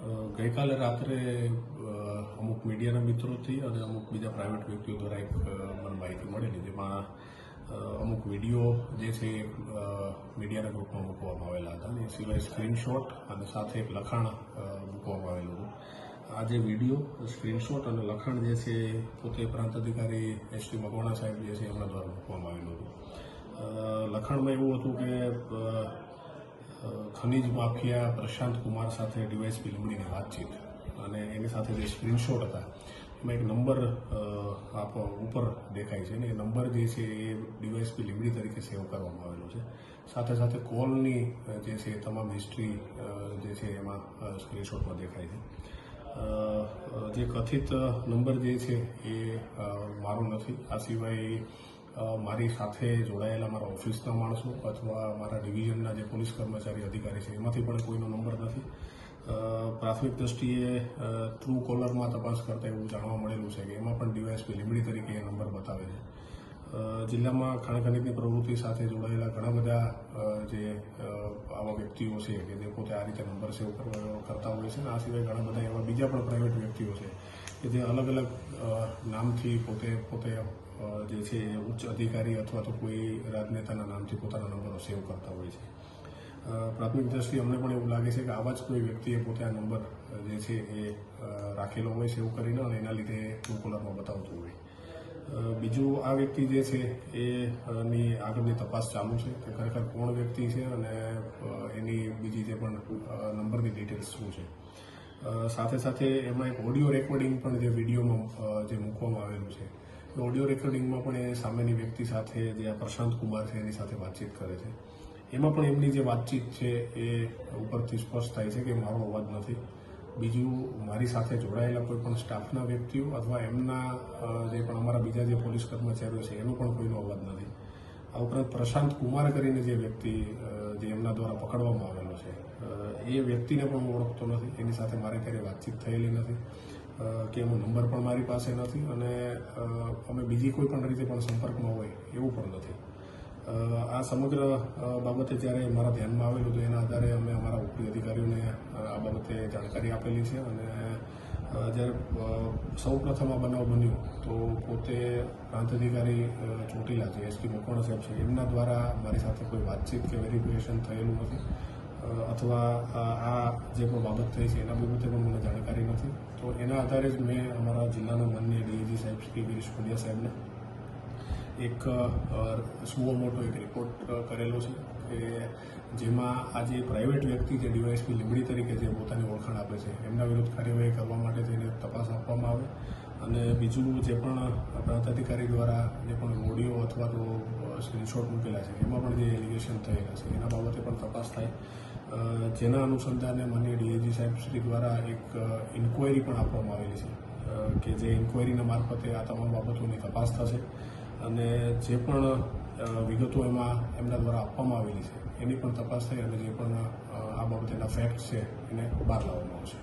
ગઈકાલે રાત્રે અમુક મીડિયાના મિત્રોથી અને અમુક બીજા પ્રાઇવેટ વ્યક્તિઓ દ્વારા એક મને માહિતી મળેલી જેમાં અમુક વીડિયો જે છે એ મીડિયાના ગ્રુપમાં મૂકવામાં આવેલા હતા એ સિવાય સ્ક્રીનશોટ અને સાથે એક લખાણ મૂકવામાં આવેલું હતું. આ જે વીડિયો, સ્ક્રીનશોટ અને લખાણ જે છે પોતે પ્રાંત અધિકારી એસ ટી મકવાણા સાહેબ જે છે એમના દ્વારા મૂકવામાં આવેલું હતું. લખાણમાં એવું હતું કે ખનીજ માફિયા, પ્રશાંત કુમાર સાથે ડીવાયસપી લીંબડીની વાતચીત અને એની સાથે જે સ્ક્રીનશોટ હતા, એમાં એક નંબર આપ ઉપર દેખાય છે અને એ નંબર જે છે એ ડીવાયસપી લીંબડી તરીકે સેવ કરવામાં આવેલો છે. સાથે સાથે કોલની જે છે તમામ હિસ્ટ્રી જે છે એમાં સ્ક્રીનશોટમાં દેખાય છે. જે કથિત નંબર જે છે એ મારો નથી. આ સિવાય મારી સાથે જોડાયેલા મારા ઓફિસના માણસો અથવા મારા ડિવિઝનના જે પોલીસ કર્મચારી અધિકારી છે, એમાંથી પણ કોઈનો નંબર નથી. પ્રાથમિક દ્રષ્ટિએ ટ્રુ કોલરમાં તપાસ કરતા એવું જાણવા મળેલું છે કે એમાં પણ ડીવાયએસપી લીમડી તરીકે એ નંબર બતાવે છે. જિલ્લામાં ખાણખનીજની પ્રવૃત્તિ સાથે જોડાયેલા ઘણા બધા જે આવા વ્યક્તિઓ છે કે જે પોતે આ રીતે નંબર સેવ કરતા હોય છે ને આ સિવાય ઘણા બધા એવા બીજા પણ પ્રાઇવેટ વ્યક્તિઓ છે કે જે અલગ અલગ નામથી પોતે પોતે જે છે ઉચ્ચ અધિકારી અથવા તો કોઈ રાજનેતાના નામથી પોતાના નંબરો સેવ કરતા હોય છે. પ્રાથમિક દ્રષ્ટિએ અમને પણ એવું લાગે છે કે આવા જ કોઈ વ્યક્તિએ પોતે આ નંબર જે છે એ રાખેલો હોય સેવ કરીને અને એના લીધે કોલરમાં બતાવતું હોય. બીજું આ વ્યક્તિ જે છે એની આગળની તપાસ ચાલુ છે કે ખરેખર કોણ વ્યક્તિ છે અને એની બીજી જે પણ નંબરની ડિટેલ્સ શું છે. સાથે સાથે એમાં એક ઓડિયો રેકોર્ડિંગ પણ જે વિડીયોમાં જે મૂકવામાં આવેલું છે. એ ઓડિયો રેકોર્ડિંગમાં પણ એ સામેની વ્યક્તિ સાથે જે આ પ્રશાંત કુમાર છે, એની સાથે વાતચીત કરે છે. એમાં પણ એમની જે વાતચીત છે એ ઉપરથી સ્પષ્ટ થાય છે કે મારો અવાજ નથી. બીજું મારી સાથે જોડાયેલા કોઈ પણ સ્ટાફના વ્યક્તિઓ અથવા એમના જે પણ અમારા બીજા જે પોલીસ કર્મચારીઓ છે, એનો પણ કોઈનો અવાજ નથી. આ ઉપરાંત પ્રશાંત કુમાર કરીને જે વ્યક્તિ જે એમના દ્વારા પકડવામાં આવેલો છે એ વ્યક્તિને પણ હું ઓળખતો નથી. એની સાથે મારે ક્યારેય વાતચીત થયેલી નથી કે એનો નંબર પણ મારી પાસે નથી અને અમે બીજી કોઈ પણ રીતે પણ સંપર્કમાં હોય એવું પણ નથી. આ સમગ્ર બાબતે જ્યારે મારા ધ્યાનમાં આવેલું તો એના આધારે અમે અમારા ઉપરી અધિકારીઓને આ બાબતે જાણકારી આપેલી છે અને જ્યારે સૌપ્રથમ આ બનાવ બન્યો, તો પોતે પ્રાંત અધિકારી ચોટીલા છે એસટી મકવાણા સાહેબ છે, એમના દ્વારા મારી સાથે કોઈ વાતચીત કે વેરિફિકેશન થયેલું નથી. અથવા આ આ જે પણ બાબત થઈ છે, એના બાબતે પણ મને જાણકારી નથી. તો એના આધારે જ મેં અમારા જિલ્લાના માનનીય ડીએજી સાહેબ શ્રી ગિરીશ પંડ્યા સાહેબને એક સુઓ મોટો એક રિપોર્ટ કરેલો છે કે જેમાં આ જે પ્રાઇવેટ વ્યક્તિ જે ડીવાયએસપી લીમડી તરીકે જે પોતાની ઓળખાણ આપે છે, એમના વિરુદ્ધ કાર્યવાહી કરવા માટે તેને તપાસ આપવામાં આવે. અને બીજું જે પણ પ્રાંત અધિકારી દ્વારા જે પણ ઓડિયો અથવા તો સ્ક્રીનશોટ મૂકેલા છે, એમાં પણ જે એલિગેશન થયેલા છે, એના બાબતે પણ તપાસ થાય. જેના અનુસંધાને મને ડીએજી સાહેબ શ્રી દ્વારા એક ઇન્કવાયરી પણ આપવામાં આવેલી છે કે જે ઇન્કવાયરીના મારફતે આ તમામ બાબતોની તપાસ થશે. અને જે પણ વિગતો એમાં એમના દ્વારા આપવામાં આવેલી છે, એની પણ તપાસ થઈ અને જે પણ આ બાબતેના ફેક્ટ છે એને બહાર લાવવામાં આવશે.